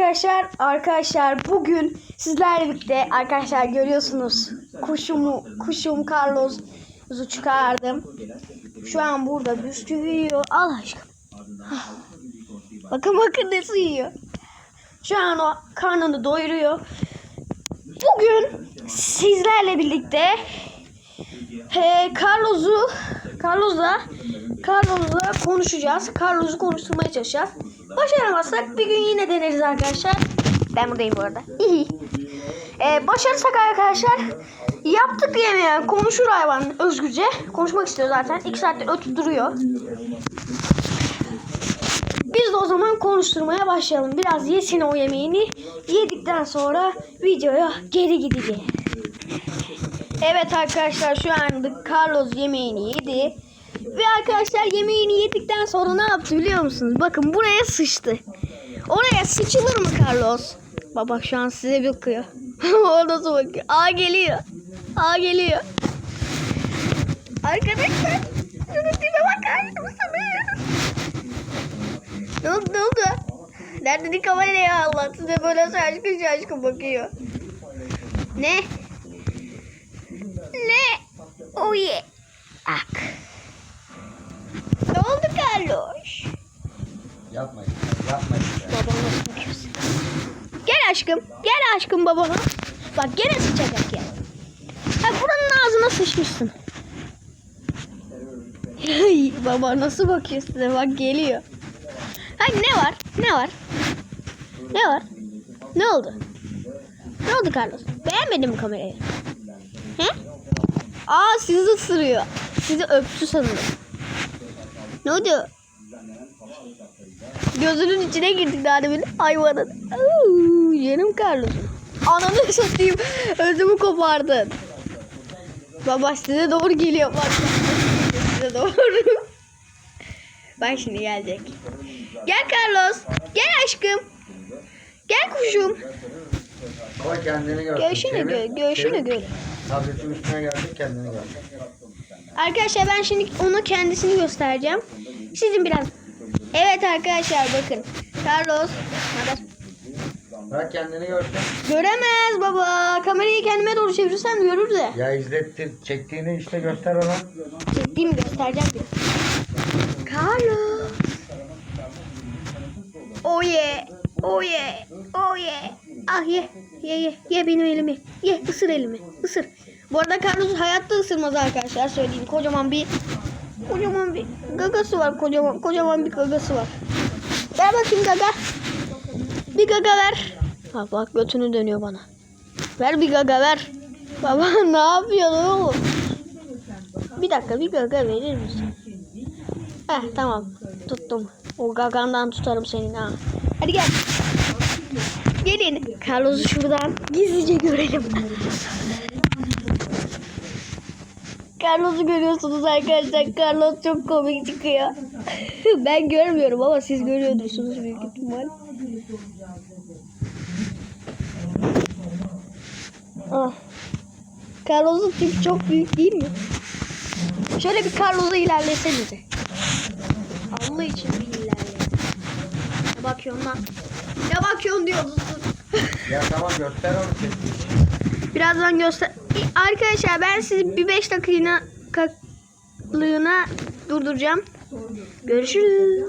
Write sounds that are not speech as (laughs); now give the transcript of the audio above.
arkadaşlar. Arkadaşlar bugün sizlerle birlikte arkadaşlar görüyorsunuz. Kuşumu, kuşum Carlos'u çıkardım. Şu an burada bisküvi yiyor. Al aşkım. Ah. Bakın bakın nasıl yiyor. Şu an o karnını doyuruyor. Bugün sizlerle birlikte Carlos'u Carlos'la Carlos'la konuşacağız. Carlos'u konuşturmaya çalışacağız. Başaramazsak bir gün yine deneriz arkadaşlar. Ben buradayım bu arada. (laughs) ee, başarırsak arkadaşlar yaptık yemeği konuşur hayvan özgürce. Konuşmak istiyor zaten. 2 saattir ötüp duruyor. Biz de o zaman konuşturmaya başlayalım. Biraz yesin o yemeğini. Yedikten sonra videoya geri gideceğiz. Evet arkadaşlar şu anda Carlos yemeğini yedi. Ve arkadaşlar yemeğini yedikten sonra ne yaptı biliyor musunuz? Bakın buraya sıçtı. Oraya sıçılır mı Carlos? Baba şu an size bakıyor. (laughs) o nasıl bakıyor? Aa geliyor. Aa geliyor. Arkadaşlar şunun tipe bakar mısınız? Ne oldu ne oldu? Nerede kameraya Allah size böyle şaşkın şaşkın bakıyor. Ne? Ne? Oh yeah. Ak. Carlos? Yapma işte, yapma işte. Nasıl bakıyorsun? Gel aşkım. Gel aşkım babana. Bak gene sıçacak ya. Ha buranın ağzına sıçmışsın. Baba nasıl bakıyor size bak geliyor. Hay ne var? Ne var? Ne var? Ne oldu? Ne oldu Carlos? Beğenmedin mi kamerayı? He? Aa sizi ısırıyor. Sizi öptü sanırım. Ne oldu? Gözünün içine girdik daha demin hayvanın. Au, canım Carlos'um. Ananı satayım. Ödümü kopardın. Baba size doğru geliyor. Bak. Size doğru. Bak şimdi gelecek. Gel Carlos. Gel aşkım. Gel kuşum. Ama kendini gör. Göğsünü gör. Göğsünü gör. Tabletin üstüne. Arkadaşlar ben şimdi ona kendisini göstereceğim. Sizin biraz. Evet arkadaşlar bakın. Carlos. Bırak kendini görsün. Göremez baba. Kamerayı kendime doğru çevirirsem görür de. Ya izlettir. Çektiğini işte göster ona. Çektiğimi göstereceğim bir. Carlos. Yeah. Yeah. Oh yeah. Ah ye. Ye ye. Ye benim elimi. Ye ısır elimi. Isır. Bu arada Carlos hayatta ısırmaz arkadaşlar söyleyeyim. Kocaman bir kocaman bir gagası var. Kocaman kocaman bir gagası var. Ver bakayım gaga. Bir gaga ver. Ha bak götünü dönüyor bana. Ver bir gaga ver. Baba (laughs) ne yapıyorsun oğlum? Bir dakika bir gaga verir misin? Heh tamam tuttum. O gagandan tutarım senin ha. Hadi gel. Gelin. Carlos'u şuradan gizlice görelim. Carlos'u görüyorsunuz arkadaşlar. Carlos çok komik çıkıyor. (laughs) ben görmüyorum ama siz görüyorsunuz büyük ihtimal. Ah. Carlos'un tipi çok büyük değil mi? Şöyle bir Carlos'a ilerlesenize. Allah için bir ilerle. Ne bakıyorsun lan? Ne bakıyorsun diyordun. Ya tamam göster onu çektiğini. Birazdan göster. Arkadaşlar ben sizi bir 5 dakikalığına durduracağım. Görüşürüz.